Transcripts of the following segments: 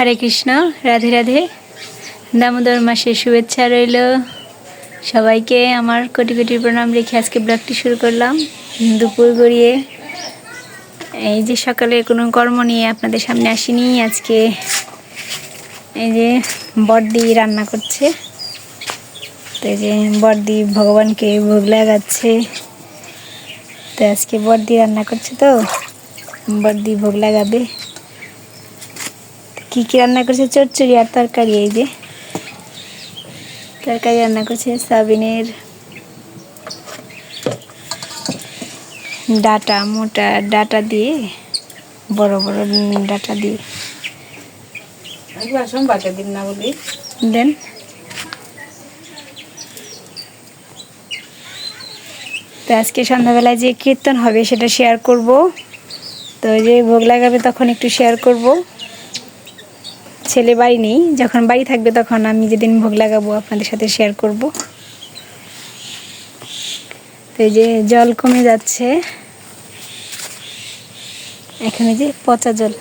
হরে কৃষ্ণ, রাধে রাধে। দামোদর মাসের শুভেচ্ছা রইল। সবাইকে আমার কোটি কোটি প্রণাম রেখে আজকে ব্লগটি শুরু করলাম। দুপুর গড়িয়ে এই যে সকালে কোনো কর্ম নিয়ে আপনাদের সামনে আসিনি, আজকে এই যে বড়দি রান্না করছে। তো এই যে বড়দি ভগবানকে ভোগ লাগাচ্ছে। তো আজকে বড়দি রান্না করছে তো, বড়দি ভোগ লাগাবে। কি কি রান্না করছে? চচ্চড়ি আর তরকারি এই যে। তরকারি রান্না করছে সাবিনের ডাটা মোটা ডাটা দিয়ে বড় বড় ডাটা দিয়ে। দিন না বলি। দেন। তো আজকে সন্ধ্যাবেলায় যে কীর্তন হবে সেটা শেয়ার করব। তো যে ভোগ লাগাবে তখন একটু শেয়ার করব। ছেলে বাড়ি নেই, যখন বাড়ি থাকবে তখন আমি যেদিন ভোগ লাগাবো আপনাদের সাথে শেয়ার করব। তো এই যে জল কমে যাচ্ছে। এখানে যে পচা জল।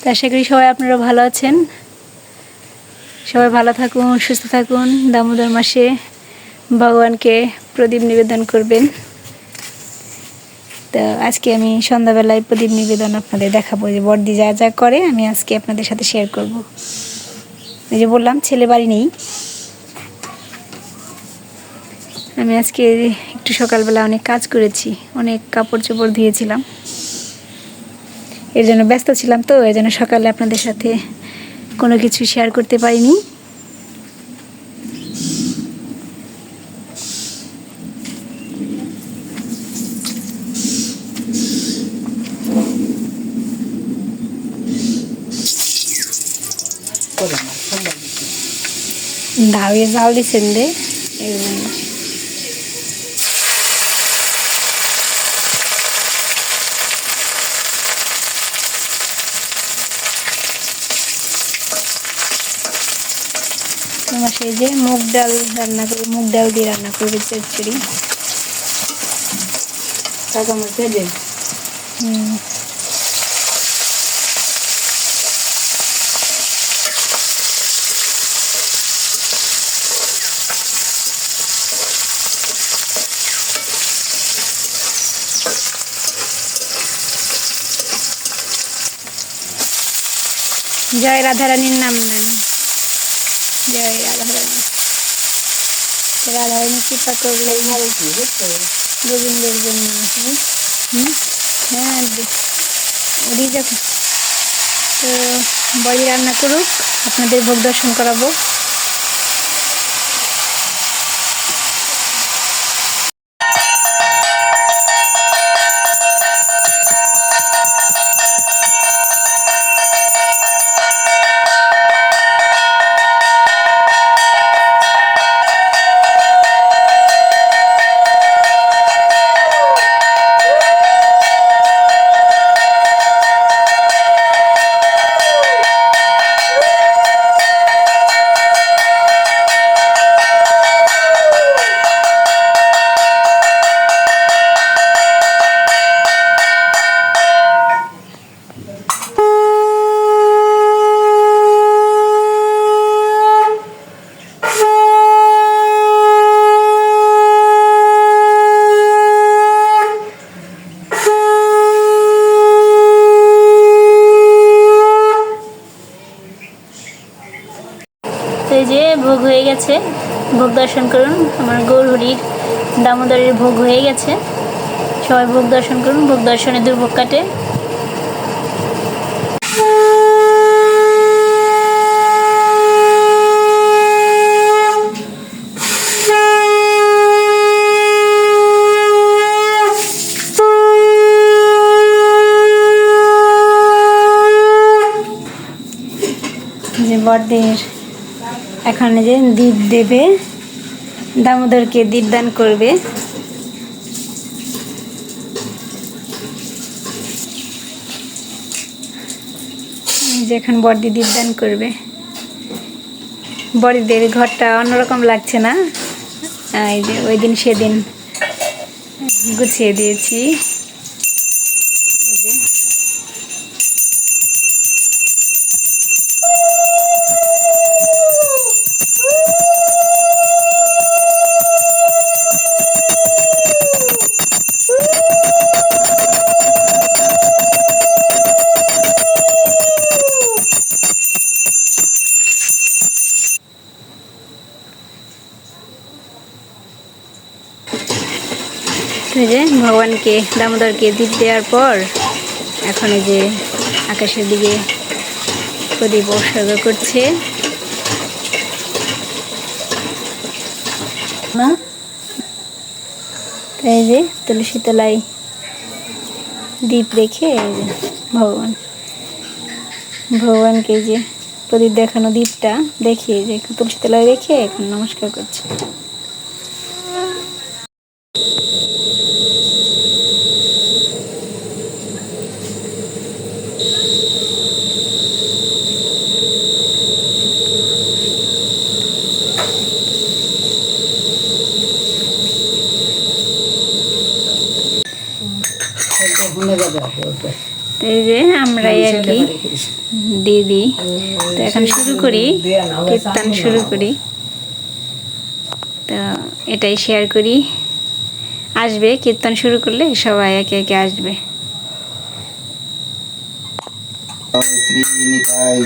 তো আশা করি সবাই আপনারা ভালো আছেন। সবাই ভালো থাকুন, সুস্থ থাকুন। দামোদর মাসে ভগবানকে প্রদীপ নিবেদন করবেন। তো আজকে আমি সন্ধ্যাবেলায় প্রদীপ নিবেদন আপনাদের দেখাবো যে বর্দি যা যা করে, আমি আজকে আপনাদের সাথে শেয়ার করব। এই যে বললাম, ছেলে বাড়ি নেই। আমি আজকে একটু সকালবেলা অনেক কাজ করেছি, অনেক কাপড় চোপড় ধুয়েছিলাম। এর জন্য ব্যস্ত ছিলাম তো এর জন্য সকালে আপনাদের সাথে কোনো কিছু শেয়ার করতে পারিনি করে না সোমবার দিন। ধাওয়ে জাল দিচ্ছেন জন্য। তোমার সেই যে মুগ ডাল রান্না করবে মুগ ডাল দিয়ে রান্না করবে চচ্চড়ি কাকা আমার হুম। জয় রাধারানীর নাম নেন। জয় রাধারানী। রাধারানী কৃপা করলে ভালো কি বুঝছ গোবিন্দের জন্য? হ্যাঁ ওরই যখন, তো বড়ি রান্না করুক, আপনাদের ভোগ দর্শন করাবো। ভোগ হয়ে গেছে। ভোগ দর্শন করুন, আমার গৌরহরির দামোদরের ভোগ হয়ে গেছে। সবাই ভোগ দর্শন করুন, ভোগ দর্শনে দুর্ভোগ কাটে। যে এখন যে দীপ দেবে, দামোদরকে দীপদান করবে। এই যে এখন বড়দি দীপদান করবে। বড়িদের ঘরটা অন্যরকম লাগছে না? এই যে ওই দিন সেদিন গুছিয়ে দিয়েছি। দামোদরকে দামোদরকে দ্বীপ দেওয়ার পর এখন এই যে আকাশের দিকে প্রদীপ উৎসর্গ করছে। এই যে তুলসী তলায় দ্বীপ রেখে এই যে ভগবান, ভগবানকে যে প্রদীপ দেখানো দ্বীপটা দেখিয়ে যে তুলসী তলায় রেখে এখন নমস্কার করছে। তো এই যে আমরাই আর কি দিদি। তো এখন শুরু করি কীর্তন শুরু করি। তো এটাই শেয়ার করি। আসবে কীর্তন শুরু করলে সবাই একে একে আসবে। শ্রী নিতাই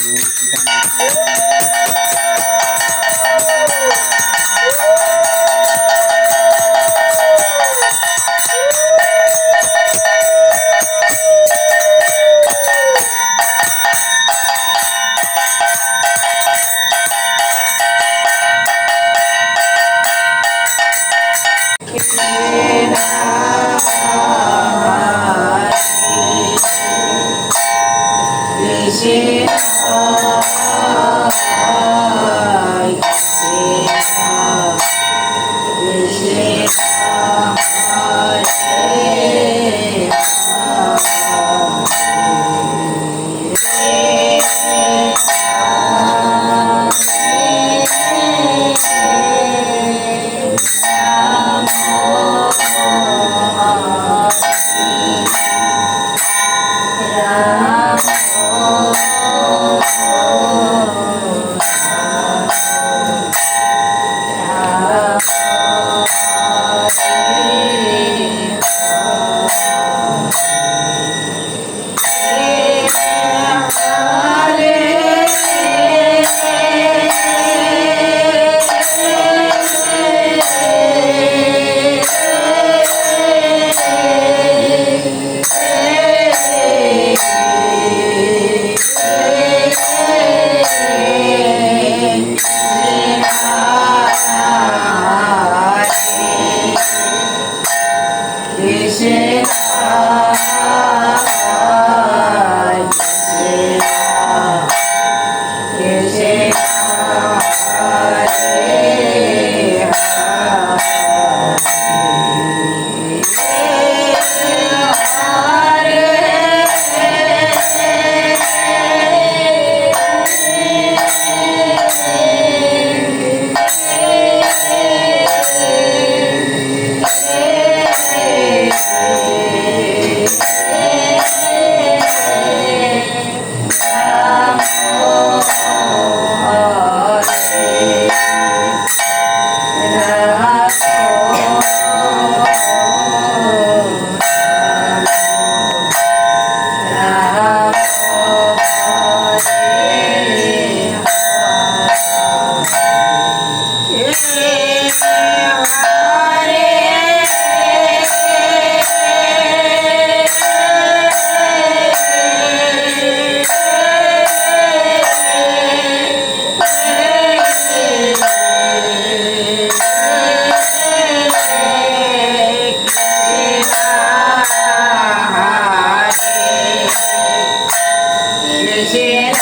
Yeah.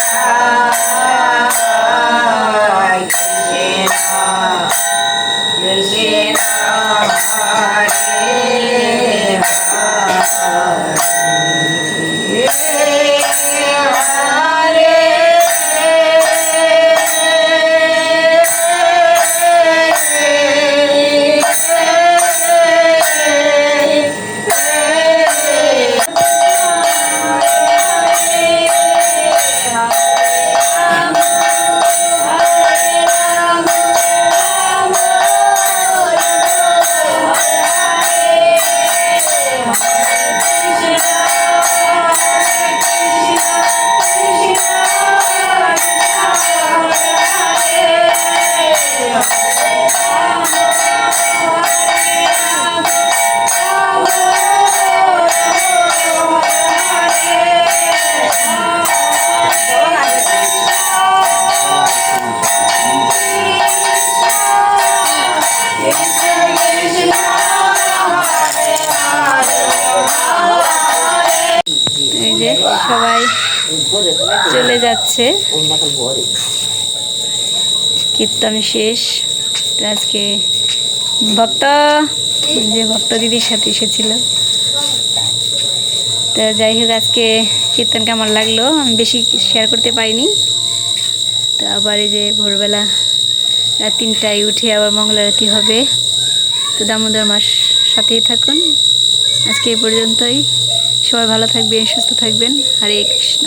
Yeah. যাচ্ছে কীর্তন শেষ। আজকে ভক্ত, যে ভক্ত দিদির সাথে এসেছিল। তো যাই হোক, আজকে কীর্তন কেমন লাগল আমি বেশি শেয়ার করতে পারিনি। তো আবার এই যে ভোরবেলা রাত তিনটায় উঠে আবার মঙ্গলারতি হবে। তো দামোদর মাস সাথেই থাকুন। আজকে এই পর্যন্তই। সবাই ভালো থাকবেন, সুস্থ থাকবেন। হরে কৃষ্ণ।